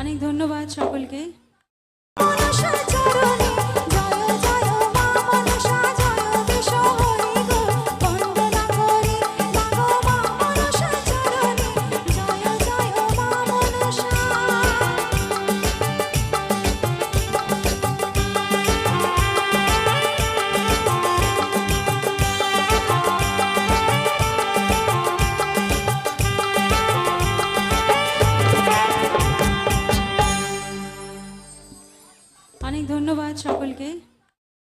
অনেক ধন্যবাদ সকলকে। धन्यवाद सकल के।